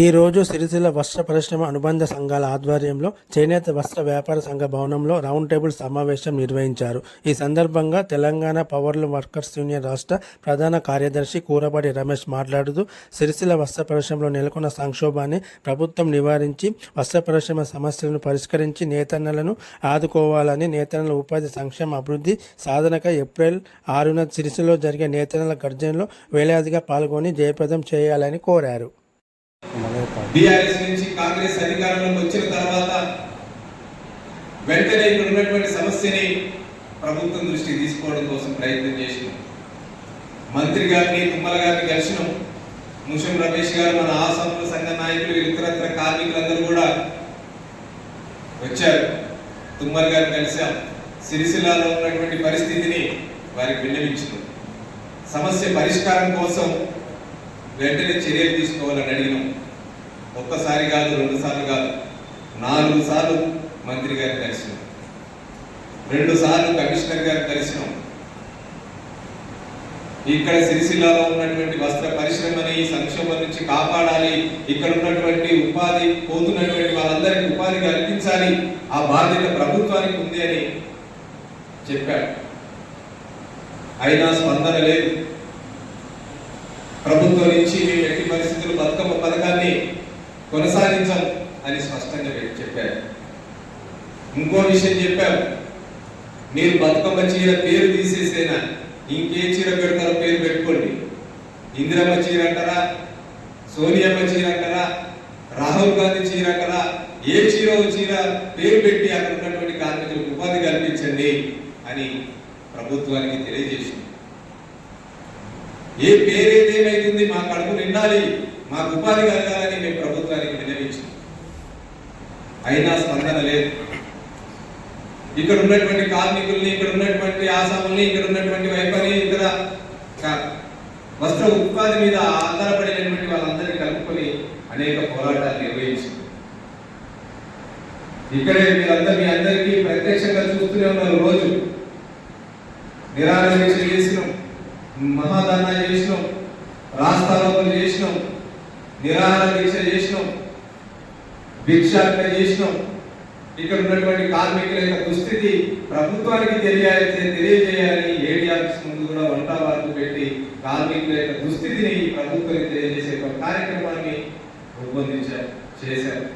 ఈ రోజు సిరిసిల్ల వస్త్ర పరిశ్రమ అనుబంధ సంఘాల ఆధ్వర్యంలో చేనేత వస్త్ర వ్యాపార సంఘ భవనంలో రౌండ్ టేబుల్ సమావేశం నిర్వహించారు. ఈ సందర్భంగా తెలంగాణ పవర్లు వర్కర్స్ యూనియన్ రాష్ట్ర ప్రధాన కార్యదర్శి కూరపాటి రమేష్ మాట్లాడుతూ సిరిసిల్ల వస్త్ర పరిశ్రమలో నెలకొన్న సంక్షోభాన్ని ప్రభుత్వం నివారించి వస్త్ర పరిశ్రమ సమస్యలను పరిష్కరించి నేతన్నలను ఆదుకోవాలని నేతన్నల ఉపాధి సంక్షేమ అభివృద్ధి సాధనక ఏప్రిల్ ఆరున సిరిసిల్లో జరిగే నేతన్నల గర్జనలో వేలాదిగా పాల్గొని జయప్రదం చేయాలని కోరారు. బీఆర్ఎస్ నుంచి కాంగ్రెస్ అధికారంలోకి వచ్చిన తర్వాత వెంటనే ఇక్కడ ఉన్నటువంటి సమస్యని ప్రభుత్వం దృష్టికి తీసుకోవడం కోసం ప్రయత్నం చేసినాం మంత్రి గారిని తుమ్మల గారిని కలిసినాం. ముషం రమేష్ గారు మన ఆసాముల సంఘ నాయకులు ఇతరత్ర కార్మికులందరూ కూడా వచ్చారు. తుమ్మల గారిని కలిసాం. సిరిసిల్లాలో ఉన్నటువంటి పరిస్థితిని వారికి విన్నవించినాం సమస్య పరిష్కారం కోసం వెంటనే చర్యలు తీసుకోవాలని అడిగినాం. ఒక్కసారి కాదు రెండు సార్లు కాదు నాలుగు సార్లు మంత్రి గారిని కలిసినాం. రెండు సార్లు కమిషనర్ గారిని కలిసినాం. ఇక్కడ సిరిసిల్లాలో ఉన్నటువంటి వస్త్ర పరిశ్రమని సంక్షోభం నుంచి కాపాడాలి. ఇక్కడ ఉన్నటువంటి ఉపాధి పోతున్నటువంటి వాళ్ళందరికీ ఉపాధి కల్పించాలి. ఆ బాధ్యత ప్రభుత్వానికి ఉంది అని చెప్పాడు. అయినా స్పందన లేదు. ప్రభుత్వం నుంచి మేము ఎట్టి పరిస్థితులు బతుకమ్మ పథకాన్ని కొనసాగించం అని స్పష్టంగా చెప్పారు. ఇంకో విషయం చెప్పారు. మీరు బతుకమ్మ చీర పేరు తీసేసేనా? ఇంకే చీర పెడతారో పేరు పెట్టుకోండి. ఇందిరమ్మ చీర అంటారా? సోనియమ్మ చీర అంటారా? రాహుల్ గాంధీ చీర అంటారా? ఏ చీర చీర పేరు పెట్టి అక్కడ ఉన్నటువంటి కార్మికులకు ఉపాధి కల్పించండి అని ప్రభుత్వానికి తెలియజేసింది. ఏ ఏమైతుంది? మా కడుపు నిండాలి. మాకు ఉపాధి కలగాలని మేము ప్రభుత్వానికి విన్నవించాం. అయినా స్పందన లేదు. ఇక్కడ ఉన్నటువంటి కార్మికుల్ని ఇక్కడ ఉన్నటువంటి ఆసాముల్ని ఇక్కడ ఉన్నటువంటి వైపని ఇతర వస్త్ర ఉత్పాది మీద ఆధారపడినటువంటి వాళ్ళందరినీ కలుపుకొని అనేక పోరాటాలు నిర్వహించారు ఇక్కడే మీరందరూ మీ అందరికీ ప్రత్యక్షంగా చూస్తూనే ఉన్నారు రోజు. నిరాహార చేసినాం. మహాదాన చేసినాం రాస్తారోపణ చేసినాం నిరాహార దీక్ష చేసినాం భిక్షాటన చేసినాం. ఇక్కడ ఉన్నటువంటి కార్మికుల యొక్క దుస్థితి ప్రభుత్వానికి తెలియాలి తెలియజేయాలి. ఏడి ఆఫీస్ ముందు కూడా వంట వార్పు పెట్టి కార్మికుల యొక్క దుస్థితిని ఈ ప్రభుత్వానికి తెలియజేసే ఒక కార్యక్రమాన్ని రూపొందించారు చేశారు.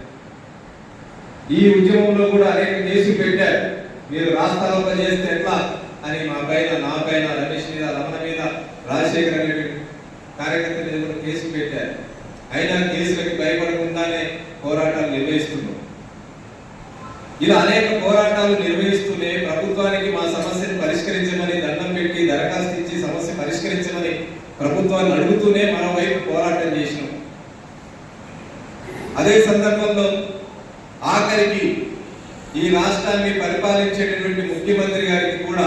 ఈ ఉద్యమంలో కూడా అనేక కేసులు పెట్టారు. మీరు రాస్తారోపణ చేస్తే ఎట్లా? అని మా పైన నా పైన రమేష్ మీద రమణ రాజశేఖర్ అనే కార్యకర్త మీద కూడా కేసులు పెట్టారు. అయినా కేసులకి భయపడకుండానే పోరాటాలు నిర్వహిస్తున్నాం ఇలా అనేక పోరాటాలు నిర్వహిస్తూనే ప్రభుత్వానికి మా సమస్యను పరిష్కరించమని దండం పెట్టి దరఖాస్తు ఇచ్చి సమస్య పరిష్కరించమని ప్రభుత్వాన్ని అడుగుతూనే మరోవైపు పోరాటం చేసినాం. అదే సందర్భంలో ఆఖరికి ఈ రాష్ట్రాన్ని పరిపాలించేటటువంటి ముఖ్యమంత్రి గారికి కూడా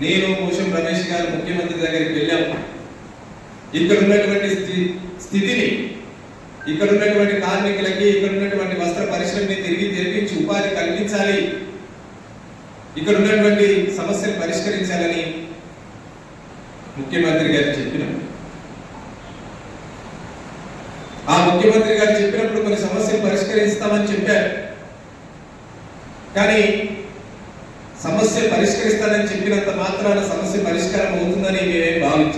నేను మోషం రమేష్ గారు ముఖ్యమంత్రి దగ్గరికి వెళ్ళాం. ఇక్కడ ఉన్నటువంటి స్థి- స్థితిని ఇక్కడ ఉన్నటువంటి కార్మికులకి ఇక్కడ ఉన్నటువంటి వస్త్ర పరిశ్రమని తిరిగి తెరిపించి ఉపాధి కల్పించాలి. ఇక్కడ ఉన్నటువంటి సమస్యలు పరిష్కరించాలని ముఖ్యమంత్రి గారు చెప్పినాం. ఆ ముఖ్యమంత్రి గారు చెప్పినప్పుడు కొన్ని సమస్యలు పరిష్కరిస్తామని చెప్పారు. కానీ సమస్య పరిష్కరిస్తానని చెప్పినంత మాత్రాన సమస్య పరిష్కారం అవుతుందని మేమేం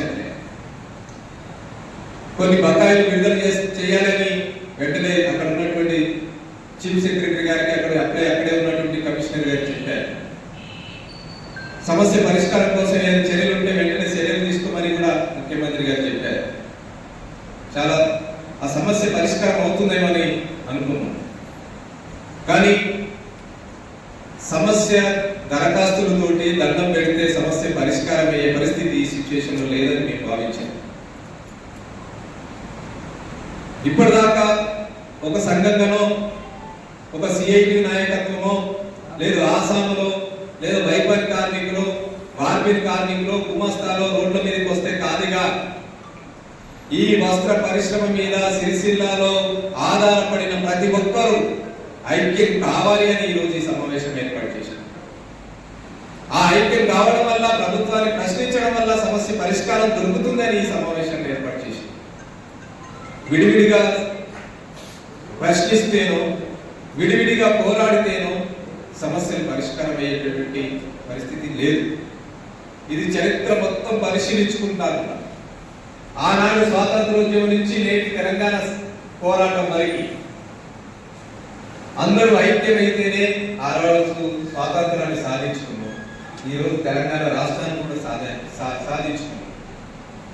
కొన్ని బకాయిలు విడుదల చేస్తే చేయాలని వెంటనే అక్కడ ఉన్నటువంటి చీఫ్ సెక్రటరీ గారికి అక్కడ అక్కడే అక్కడే ఉన్నటువంటి కమిషనర్ గారు చెప్పారు సమస్య పరిష్కారం కోసం ఏదైనా చర్యలు ఉంటే వెంటనే చర్యలు తీసుకోమని కూడా ముఖ్యమంత్రి గారు చెప్పారు చాలా ఆ సమస్య పరిష్కారం అవుతుందేమని అనుకున్నాం కానీ సమస్య దరఖాస్తులతోటి దండం పెడితే సమస్య పరిష్కారం అయ్యే పరిస్థితి ఈ సిచ్యువేషన్లో లేదని మేము భావించాం. ఇప్పటిదాకా ఒక సంఘంగానో ఒక సిఐటి నాయకత్వమో లేదు ఆసాములో లేదు వైపరి కార్మికులు వార్పిని కార్మికులు గుమస్తాలో రోడ్ల మీదకి వస్తే కాదుగా. ఈ వస్త్ర పరిశ్రమ మీద సిరిసిల్లాలో ఆధారపడిన ప్రతి ఒక్కరూ ఐక్యం కావాలి అని ఈరోజు ఈ సమావేశం ఏర్పాటు చేశారు. ఆ ఐక్యం కావడం వల్ల ప్రభుత్వాన్ని ప్రశ్నించడం వల్ల సమస్య పరిష్కారం దొరుకుతుందని ఈ సమావేశం ఏర్పాటు చేశారు. విడివిడిగా ప్రశ్నిస్తేనో విడివిడిగా పోరాడితేనో సమస్యలు పరిష్కారం అయ్యేటటువంటి పరిస్థితి లేదు. ఇది చరిత్ర మొత్తం పరిశీలించుకుంటారు. ఆనాడు స్వాతంత్రోద్యమం నుంచి నేటి తెలంగాణ పోరాటం వరకు అందరూ ఐక్యమైతేనే ఆ రోజు స్వాతంత్రాన్ని సాధించుకున్నాం. ఈ రోజు తెలంగాణ రాష్ట్రాన్ని కూడా సాధా సా- సాధించుకున్నాం.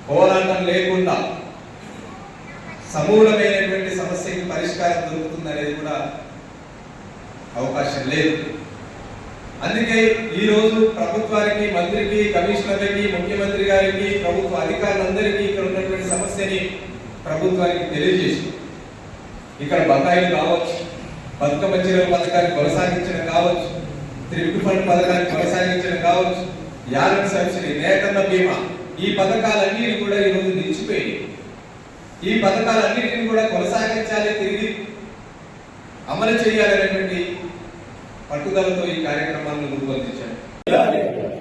పోరాటం లేకుండా సమూలమైనటువంటి సమస్యకి పరిష్కారం దొరుకుతుంది అనేది కూడా అవకాశం లేదు. అందుకే ఈ రోజు ప్రభుత్వానికి మంత్రికి కమిషనర్లకి ముఖ్యమంత్రి గారికి ప్రభుత్వ అధికారులందరికీ ఇక్కడ ఉన్నటువంటి సమస్యని ప్రభుత్వానికి తెలియజేసి ఇక్కడ బకాయిలు కావచ్చు బతుకమ్మ చీరల పథకాన్ని కొనసాగించడం కావచ్చు త్రిపుల్ ఫండ్ పథకాన్ని కొనసాగించడం కావచ్చు యాలన్ సబ్సిడీ నేతన్న బీమా ఈ పథకాలన్నీ కూడా ఈరోజు నిలిచిపోయి ఈ పథకాలన్నింటినీ కూడా కొనసాగించాలి తిరిగి అమలు చేయాలనేటువంటి పట్టుదలతో ఈ కార్యక్రమాన్ని రూపొందించారు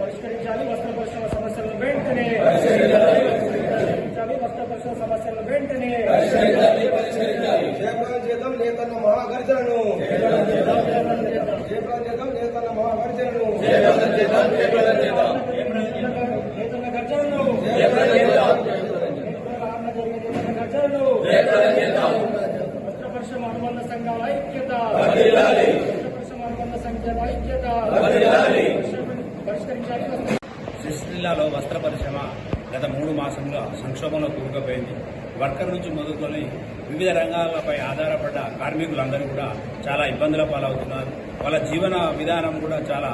పరిష్కరించాలి వస్త్ర పరిశ్రమ సమస్యలను వెంటనే పరిష్కరించాలి వస్త్ర పరిశ్రమ సమస్యలను వెంటనే జయప్రదం చేద్దాం నేతన్న మహాగర్జనను జయప్రదం చేద్దాం నేతన్న మహాగర్జనను నేతన్న గర్జనను ఆరున జరిగే నేతన్న గర్జనను వస్త్ర పరిశ్రమ అనుబంధ సంఘాల ఐక్యత. వస్త్ర పరిశ్రమ అనుబంధ సంఘాల ఐక్యత. పరిష్కరించాలి. వస్త్ర పరిశ్రమ గత మూడు మాసంగా సంక్షోభంలో కూరుకుపోయింది. వర్కర్ నుంచి మొదలుకొని వివిధ రంగాలపై ఆధారపడ్డ కార్మికులందరూ కూడా చాలా ఇబ్బందుల పాలవుతున్నారు. వాళ్ళ జీవన విధానం కూడా చాలా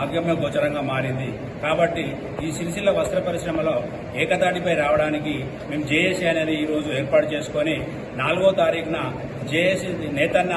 ఆగమ్య గోచరంగా మారింది. కాబట్టి ఈ సిరిసిల్ల వస్త్ర పరిశ్రమలో ఏకతాటిపై రావడానికి మేము జేఏసీ అనేది ఈరోజు ఏర్పాటు చేసుకొని నాలుగో తారీఖున జేఏసీ నేతన్న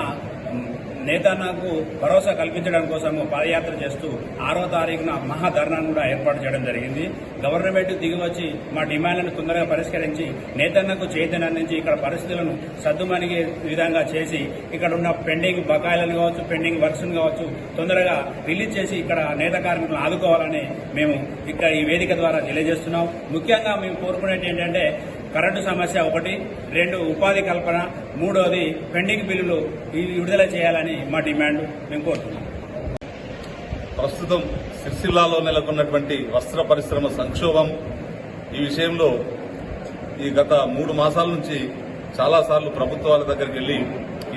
నేతన్నకు భరోసా కల్పించడం కోసం పాదయాత్ర చేస్తూ ఆరో తారీఖున మహాధర్నాను కూడా ఏర్పాటు చేయడం జరిగింది. గవర్నమెంట్ దిగి వచ్చి మా డిమాండ్లను తొందరగా పరిష్కరించి నేతన్నకు చైతన్యం అందించి ఇక్కడ పరిస్థితులను సద్దుమణిగే విధంగా చేసి ఇక్కడ ఉన్న పెండింగ్ బకాయిలను కావచ్చు పెండింగ్ వర్క్స్ కావచ్చు తొందరగా రిలీజ్ చేసి ఇక్కడ నేత కార్మికులను ఆదుకోవాలని మేము ఇక్కడ ఈ వేదిక ద్వారా తెలియజేస్తున్నాం. ముఖ్యంగా మేము కోరుకునేది ఏంటంటే కరెంటు సమస్య ఒకటి రెండు ఉపాధి కల్పన మూడోది పెండింగ్ బిల్లులు విడుదల చేయాలని మా డిమాండ్. మేము కోరుతున్నాం. ప్రస్తుతం సిరిసిల్లాలో నెలకొన్నటువంటి వస్త్ర పరిశ్రమ సంక్షోభం ఈ విషయంలో ఈ గత మూడు మాసాల నుంచి చాలాసార్లు ప్రభుత్వాల దగ్గరికి వెళ్ళి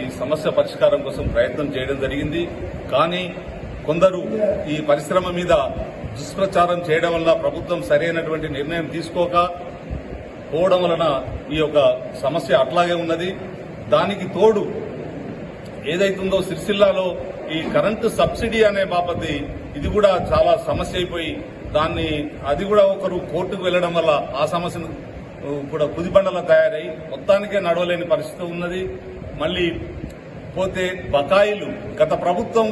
ఈ సమస్య పరిష్కారం కోసం ప్రయత్నం చేయడం జరిగింది. కానీ కొందరు ఈ పరిశ్రమ మీద దుష్ప్రచారం చేయడం వల్ల ప్రభుత్వం సరైనటువంటి నిర్ణయం తీసుకోక పోవడం వలన ఈ యొక్క సమస్య అట్లాగే ఉన్నది. దానికి తోడు ఏదైతుందో సిరిసిల్లాలో ఈ కరెంటు సబ్సిడీ అనే బాపతి ఇది కూడా చాలా సమస్య అయిపోయి దాన్ని అది కూడా ఒకరు కోర్టుకు వెళ్ళడం వల్ల ఆ సమస్యను కూడా కుదిబండలా తయారై మొత్తానికే నడవలేని పరిస్థితి ఉన్నది. మళ్ళీ పోతే బకాయిలు గత ప్రభుత్వం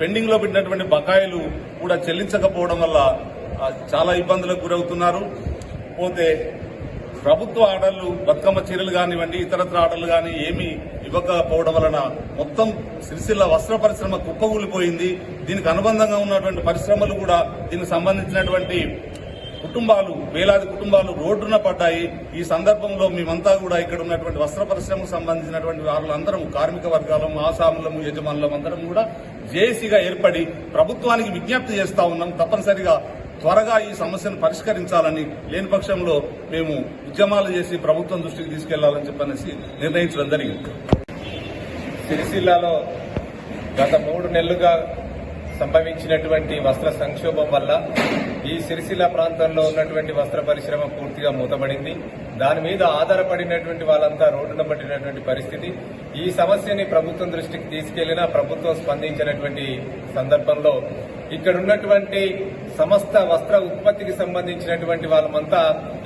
పెండింగ్లో పెట్టినటువంటి బకాయిలు కూడా చెల్లించకపోవడం వల్ల చాలా ఇబ్బందులకు గురవుతున్నారు. పోతే ప్రభుత్వ ఆర్డర్లు బతుకమ్మ చీరలు కానివ్వండి ఇతరత్ర ఆర్డర్లు కానీ ఏమీ ఇవ్వకపోవడం వలన మొత్తం సిరిసిల్ల వస్త్ర పరిశ్రమ కుప్పగూలిపోయింది దీనికి అనుబంధంగా ఉన్నటువంటి పరిశ్రమలు కూడా దీనికి సంబంధించినటువంటి కుటుంబాలు వేలాది కుటుంబాలు రోడ్డున పడ్డాయి. ఈ సందర్భంలో మేమంతా కూడా ఇక్కడ ఉన్నటువంటి వస్త్ర పరిశ్రమకు సంబంధించినటువంటి వాళ్ళందరం కార్మిక వర్గాలం ఆసాములము యజమానులం అందరం కూడా జేఏసీగా ఏర్పడి ప్రభుత్వానికి విజ్ఞప్తి చేస్తా ఉన్నాం. తప్పనిసరిగా త్వరగా ఈ సమస్యను పరిష్కరించాలని లేని పక్షంలో మేము ఉద్యమాలు చేసి ప్రభుత్వం దృష్టికి తీసుకెళ్ళాలని చెప్పనేసి నిర్ణయించడం జరిగింది. సిరిసిల్లాలో గత మూడు నెలలుగా సంభవించినటువంటి వస్త్ర సంక్షోభం వల్ల ఈ సిరిసిల్ల ప్రాంతంలో ఉన్నటువంటి వస్త్ర పరిశ్రమ పూర్తిగా మూతపడింది. దాని మీద ఆధారపడినటువంటి వాళ్ళంతా రోడ్డున పడినటువంటి పరిస్థితి. ఈ సమస్యని ప్రభుత్వం దృష్టికి తీసుకెళ్ళినా ప్రభుత్వం స్పందించినటువంటి సందర్భంలో ఇక్కడ ఉన్నటువంటి సమస్త వస్త్ర ఉత్పత్తికి సంబంధించినటువంటి వాళ్ళమంతా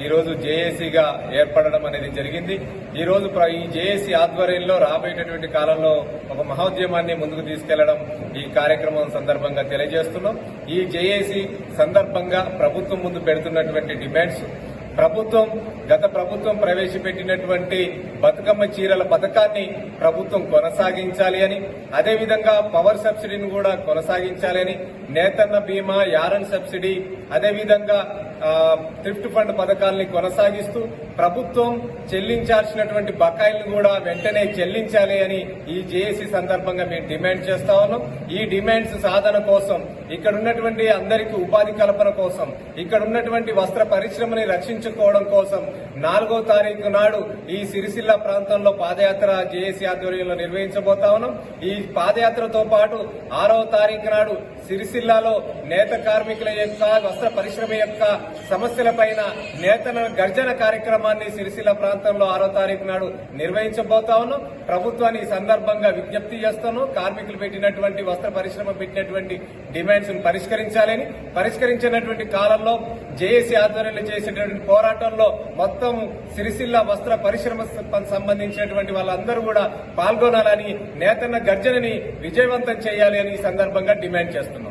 ఈరోజు జేఏసీగా ఏర్పడడం అనేది జరిగింది. ఈ రోజు ఈ జేఏసీ ఆధ్వర్యంలో రాబోయేటటువంటి కాలంలో ఒక మహోద్యమాన్ని ముందుకు తీసుకెళ్ళడం ఈ కార్యక్రమం సందర్భంగా తెలియజేస్తున్నాం. ఈ జేఏసీ సందర్భంగా ప్రభుత్వం ముందు పెడుతున్నటువంటి డిమాండ్స్ ప్రభుత్వం గత ప్రభుత్వం ప్రవేశపెట్టినటువంటి బతుకమ్మ చీరల పథకాన్ని ప్రభుత్వం కొనసాగించాలి అని అదేవిధంగా పవర్ సబ్సిడీని కూడా కొనసాగించాలి అని నేతన్న బీమా యారన్ సబ్సిడీ అదేవిధంగా థ్రిఫ్ట్ ఫండ్ పథకాల్ని కొనసాగిస్తూ ప్రభుత్వం చెల్లించాల్సినటువంటి బకాయిలను కూడా వెంటనే చెల్లించాలి అని ఈ జేఏసీ సందర్భంగా మేము డిమాండ్ చేస్తా ఉన్నాం. ఈ డిమాండ్స్ సాధన కోసం ఇక్కడ ఉన్నటువంటి అందరికీ ఉపాధి కల్పన కోసం ఇక్కడ ఉన్నటువంటి వస్త్ర పరిశ్రమని రక్షించుకోవడం కోసం నాలుగో తారీఖు నాడు ఈ సిరిసిల్ల ప్రాంతంలో పాదయాత్ర జేఏసీ ఆధ్వర్యంలో నిర్వహించబోతా ఉన్నాం. ఈ పాదయాత్రతో పాటు ఆరవ తారీఖు నాడు సిరిసిల్లాలో నేత కార్మికుల యొక్క వస్త్ర పరిశ్రమ యొక్క సమస్యలపైన నేతన గర్జన కార్యక్రమాన్ని సిరిసిల్ల ప్రాంతంలో ఆరో తారీఖు నాడు నిర్వహించబోతా ఉన్నాం. ప్రభుత్వాన్ని ఈ సందర్భంగా విజ్ఞప్తి చేస్తాను కార్మికులు పెట్టినటువంటి వస్త్ర పరిశ్రమ పెట్టినటువంటి డిమాండ్స్ పరిష్కరించాలని. పరిష్కరించినటువంటి కాలంలో జేఏసీ ఆధ్వర్యంలో చేసినటువంటి పోరాటంలో మొత్తం సిరిసిల్ల వస్త్ర పరిశ్రమ సంబంధించినటువంటి వాళ్ళందరూ కూడా పాల్గొనాలని నేతన్న గర్జనని విజయవంతం చేయాలి అని ఈ సందర్భంగా డిమాండ్ చేస్తున్నాం.